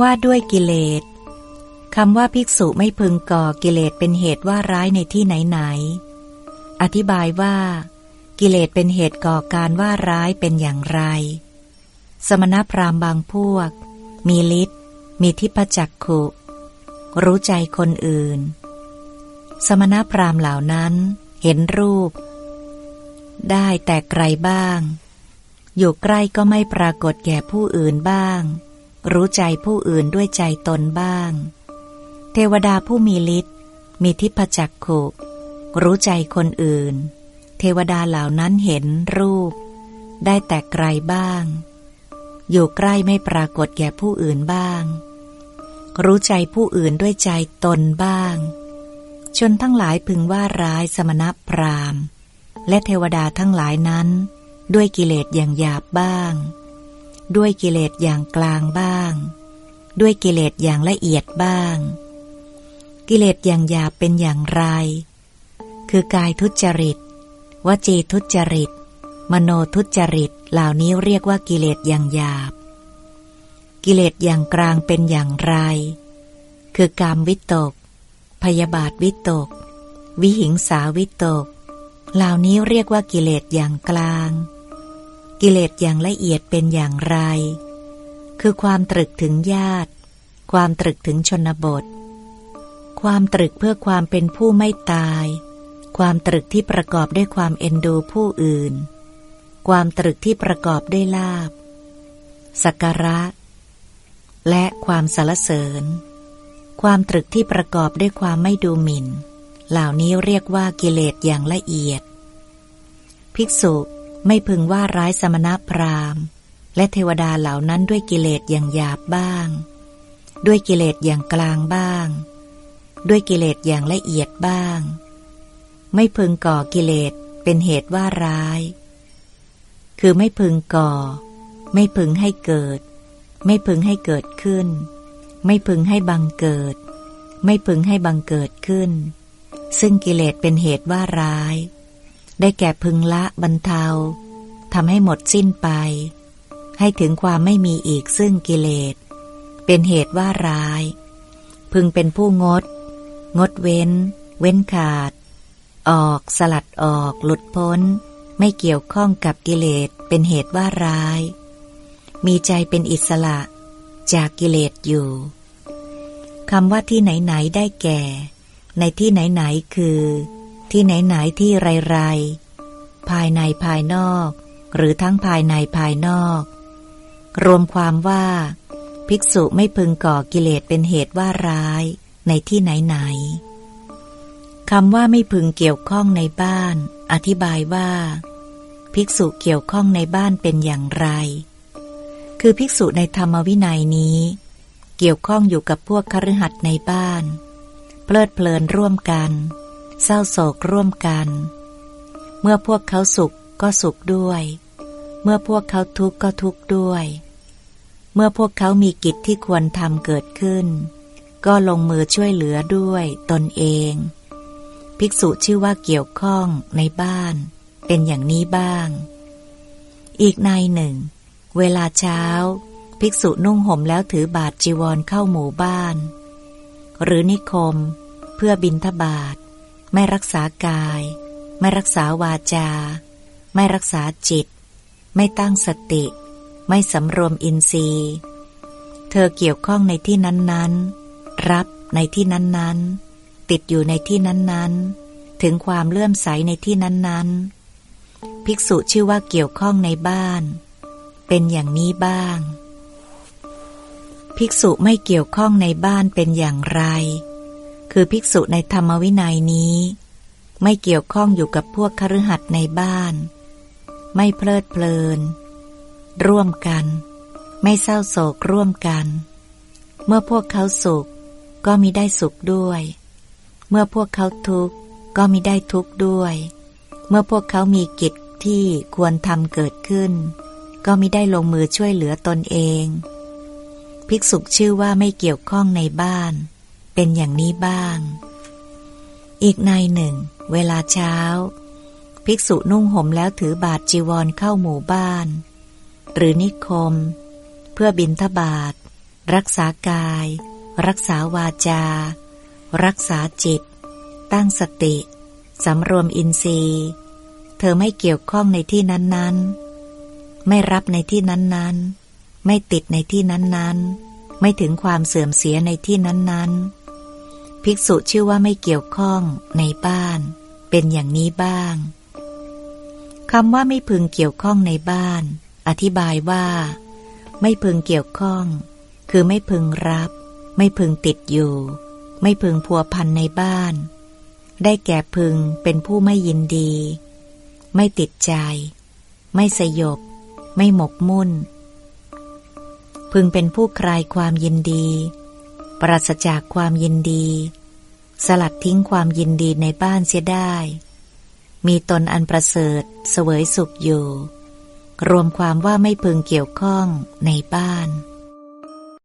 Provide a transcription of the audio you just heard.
ว่าด้วยกิเลสคำว่าภิกษุไม่พึงก่อกิเลสเป็นเหตุว่าร้ายในที่ไหนๆอธิบายว่า กิเลสเป็นเหตุก่อการว่าร้ายเป็นอย่างไร สมณพราหมณ์บางพวก มีฤทธิ์มีทิพจักขุ รู้ใจคนอื่น สมณพราหมณ์เหล่านั้นเห็นรูป ได้แต่ไกลบ้าง อยู่ใกล้ก็ไม่ปรากฏแก่ผู้อื่นบ้าง รู้ใจผู้อื่นด้วยใจตนบ้าง เทวดาผู้มีฤทธิ์มีทิพจักขุรู้ใจคนอื่น เทวดาเหล่านั้นเห็นรูป ได้แต่ไกลบ้าง อยู่ใกล้ไม่ปรากฏแก่ผู้อื่นบ้าง รู้ใจผู้อื่นด้วยใจตนบ้าง ชนทั้งหลายพึงว่าร้ายสมณพราหมณ์ และเทวดาทั้งหลายนั้น ด้วยกิเลสอย่างหยาบบ้าง ด้วยกิเลสอย่างกลางบ้าง ด้วยกิเลสอย่างละเอียดบ้าง กิเลสอย่างหยาบเป็นอย่างไร คือกายทุจริต วจีทุจริต มโนทุจริต เหล่านี้เรียกว่ากิเลสอย่างหยาบ กิเลสอย่างกลางเป็นอย่างไร คือกามวิตก พยาบาทวิตก วิหิงสาวิตก เหล่านี้เรียกว่ากิเลสอย่างกลาง กิเลสอย่างละเอียดเป็นอย่างไร คือความตรึกถึงญาติ ความตรึกถึงชนบท ความตรึกเพื่อความเป็นผู้ไม่ตาย ความตรึกที่ประกอบด้วยความเอ็นดูผู้อื่น ความตรึกที่ประกอบด้วยลาบสักการะ และความสารเสริญ ความตรึกที่ประกอบด้วยความไม่ดูหมิ่น เหล่านี้เรียกว่ากิเลสอย่างละเอียด ภิกษุ ไม่พึงว่าร้ายสมณพราหมณ์ และเทวดาเหล่านั้นด้วยกิเลสอย่างหยาบบ้าง ด้วยกิเลสอย่างกลางบ้าง ด้วยกิเลสอย่างละเอียดบ้าง ไม่พึงก่อกิเลสเป็นเหตุว่าร้าย คือไม่พึงก่อ ไม่พึงให้เกิด ไม่พึงให้เกิดขึ้น ไม่พึงให้บังเกิด ไม่พึงให้บังเกิดขึ้น ซึ่งกิเลสเป็นเหตุว่าร้าย ได้แก่พึงละบรรเทาทำให้หมดสิ้นไป ให้ถึงความไม่มีอีกซึ่งกิเลส เป็นเหตุว่าร้าย พึงเป็นผู้งด งดเว้น เว้นขาด ออกสลัดออก หลุดพ้น ไม่เกี่ยวข้องกับกิเลส เป็นเหตุว่าร้าย มีใจเป็นอิสระ จากกิเลสอยู่คำว่าที่ไหน ๆ ได้แก่ ในที่ไหน ๆ คือ ที่ไหนๆที่ไรๆภายในภายนอก หรือทั้งภายในภายนอก รวมความว่า ภิกษุไม่พึงก่อกิเลสเป็นเหตุว่าร้ายในที่ไหนๆคำว่าไม่พึงเกี่ยวข้องในบ้าน อธิบายว่า ภิกษุเกี่ยวข้องในบ้านเป็นอย่างไร คือภิกษุในธรรมวินัยนี้ เกี่ยวข้องอยู่กับพวกคฤหัสถ์ในบ้าน เพลิดเพลินร่วมกัน เศร้าโศกร่วมกัน เมื่อพวกเขาสุขก็สุขด้วย เมื่อพวกเขาทุกข์ก็ทุกข์ด้วย เมื่อพวกเขามีกิจที่ควรทำเกิดขึ้น ก็ลงมือช่วยเหลือด้วยตนเอง ภิกษุชื่อว่าเกี่ยวข้องในบ้าน เป็นอย่างนี้บ้าง อีกในหนึ่ง เวลาเช้า ภิกษุนุ่งห่มแล้วถือบาทจีวรเข้าหมู่บ้าน หรือนิคม เพื่อบินทบาท ไม่รักษากาย ไม่รักษาวาจา ไม่รักษาจิต ไม่ตั้งสติ ไม่สำรวมอินทรีย์ เธอเกี่ยวข้องในที่นั้นๆ รับในที่นั้นๆ ติดอยู่ในที่นั้นๆ ถึงความเลื่อมใสในที่นั้นๆ ภิกษุชื่อว่าเกี่ยวข้องในบ้าน เป็นอย่างนี้บ้าง ภิกษุไม่เกี่ยวข้องในบ้านเป็นอย่างไร คือภิกษุในธรรมวินัยนี้ ไม่เกี่ยวข้องอยู่กับพวกคฤหัสถ์ในบ้าน ไม่เพลิดเพลิน ร่วมกัน ไม่เศร้าโศกร่วมกัน เมื่อพวกเขาสุขก็มีได้สุขด้วย เมื่อพวกเขาทุกข์ก็มีได้ทุกข์ด้วย เมื่อพวกเขามีกิจที่ควรทำเกิดขึ้น ก็มิได้ลงมือช่วยเหลือตนเอง ภิกษุชื่อว่าไม่เกี่ยวข้องในบ้าน เป็นอย่างนี้บ้าง อีกในหนึ่ง เวลาเช้า ภิกษุนุ่งห่มแล้วถือบาทจีวรเข้าหมู่บ้าน หรือนิคม เพื่อบินทบาท รักษากาย รักษาวาจา รักษาจิต ตั้งสติสำรวมอินทรีย์ เธอไม่เกี่ยวข้องในที่นั้นๆ ไม่รับในที่นั้นๆ ไม่ติดในที่นั้นๆ ไม่ถึงความเสื่อมเสียในที่นั้นๆ ภิกษุชื่อว่าไม่เกี่ยวข้องในบ้าน เป็นอย่างนี้บ้างคำว่าไม่พึงเกี่ยวข้องในบ้าน อธิบายว่า ไม่พึงเกี่ยวข้อง คือไม่พึงรับ ไม่พึงติดอยู่ ไม่พึงพัวพันในบ้าน ได้แก่พึงเป็นผู้ไม่ยินดี ไม่ติดใจ ไม่สยบ ไม่หมกมุ่น พึงเป็นผู้คลายความยินดี ปราศจากความยินดี สลัดทิ้งความยินดีในบ้านเสียได้ มีตนอันประเสริฐเสวยสุขอยู่ รวมความว่าไม่พึงเกี่ยวข้องในบ้าน